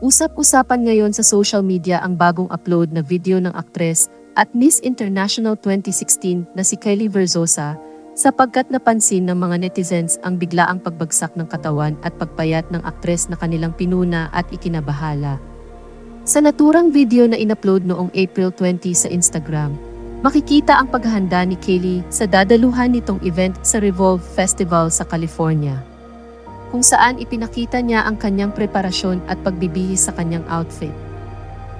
Usap-usapan ngayon sa social media ang bagong upload na video ng aktres at Miss International 2016 na si Kylie Verzosa sapagkat napansin ng mga netizens ang biglaang pagbagsak ng katawan at pagpayat ng aktres na kanilang pinuna at ikinabahala. Sa naturang video na inupload noong April 20 sa Instagram, makikita ang paghahanda ni Kylie sa dadaluhan nitong event sa Revolve Festival sa California kung saan ipinakita niya ang kanyang preparasyon at pagbibihis sa kanyang outfit.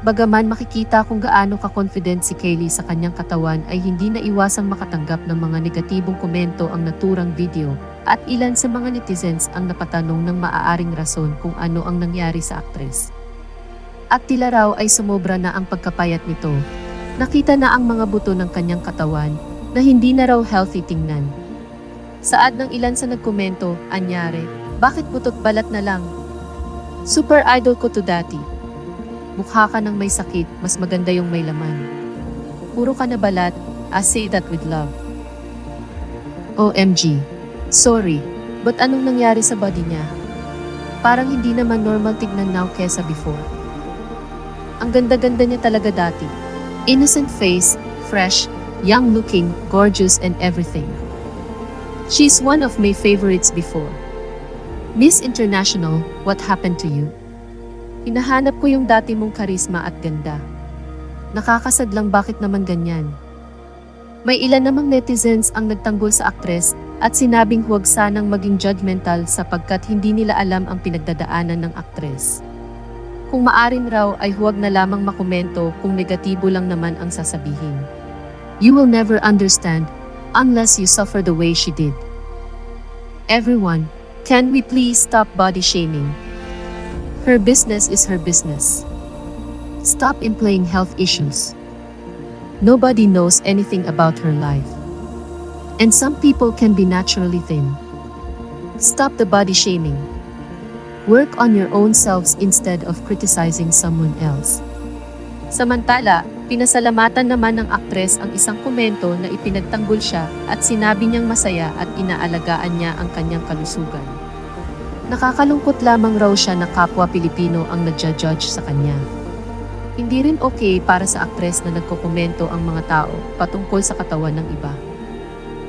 Bagaman makikita kung gaano ka-confident si Kaylee sa kanyang katawan ay hindi naiwasang makatanggap ng mga negatibong komento ang naturang video at ilan sa mga netizens ang napatanong ng maaaring rason kung ano ang nangyari sa aktres. At tila raw ay sumobra na ang pagkapayat nito. Nakita na ang mga buto ng kanyang katawan na hindi na raw healthy tingnan. Saad ng ilan sa nagkomento, anyari, bakit butot balat na lang? Super idol ko to dati. Mukha ka ng may sakit, mas maganda yung may laman. Puro ka na balat, I say that with love. OMG. Sorry, but anong nangyari sa body niya? Parang hindi naman normal tignan now kesa before. Ang ganda-ganda niya talaga dati. Innocent face, fresh, young looking, gorgeous and everything. She's one of my favorites before. Miss International, what happened to you? Hinahanap ko yung dati mong karisma at ganda. Nakakasad lang bakit naman ganyan. May ilan namang netizens ang nagtanggol sa aktres at sinabing huwag sanang maging judgmental sapagkat hindi nila alam ang pinagdadaanan ng aktres. Kung maarin raw ay huwag na lamang makomento kung negatibo lang naman ang sasabihin. You will never understand unless you suffer the way she did. Everyone, can we please stop body shaming? Her business is her business. Stop implying health issues. Nobody knows anything about her life. And some people can be naturally thin. Stop the body shaming. Work on your own selves instead of criticizing someone else. Samantala, pinasalamatan naman ng aktres ang isang komento na ipinagtanggol siya at sinabi niyang masaya at inaalagaan niya ang kanyang kalusugan. Nakakalungkot lamang raw siya na kapwa Pilipino ang nagja-judge sa kanya. Hindi rin okay para sa aktres na nagkokomento ang mga tao patungkol sa katawan ng iba.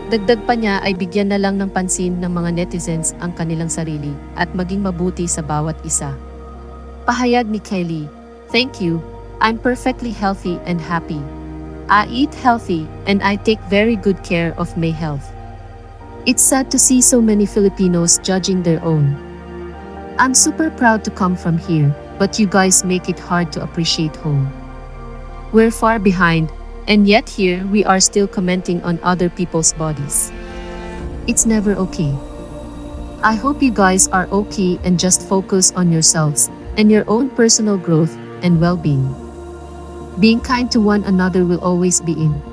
Dagdag pa niya ay bigyan na lang ng pansin ng mga netizens ang kanilang sarili at maging mabuti sa bawat isa. Pahayag ni Kylie, Thank you, I'm perfectly healthy and happy. I eat healthy and I take very good care of my health. It's sad to see so many Filipinos judging their own. I'm super proud to come from here, but you guys make it hard to appreciate home. We're far behind, and yet here we are still commenting on other people's bodies. It's never okay. I hope you guys are okay and just focus on yourselves and your own personal growth and well being. Being kind to one another will always be in.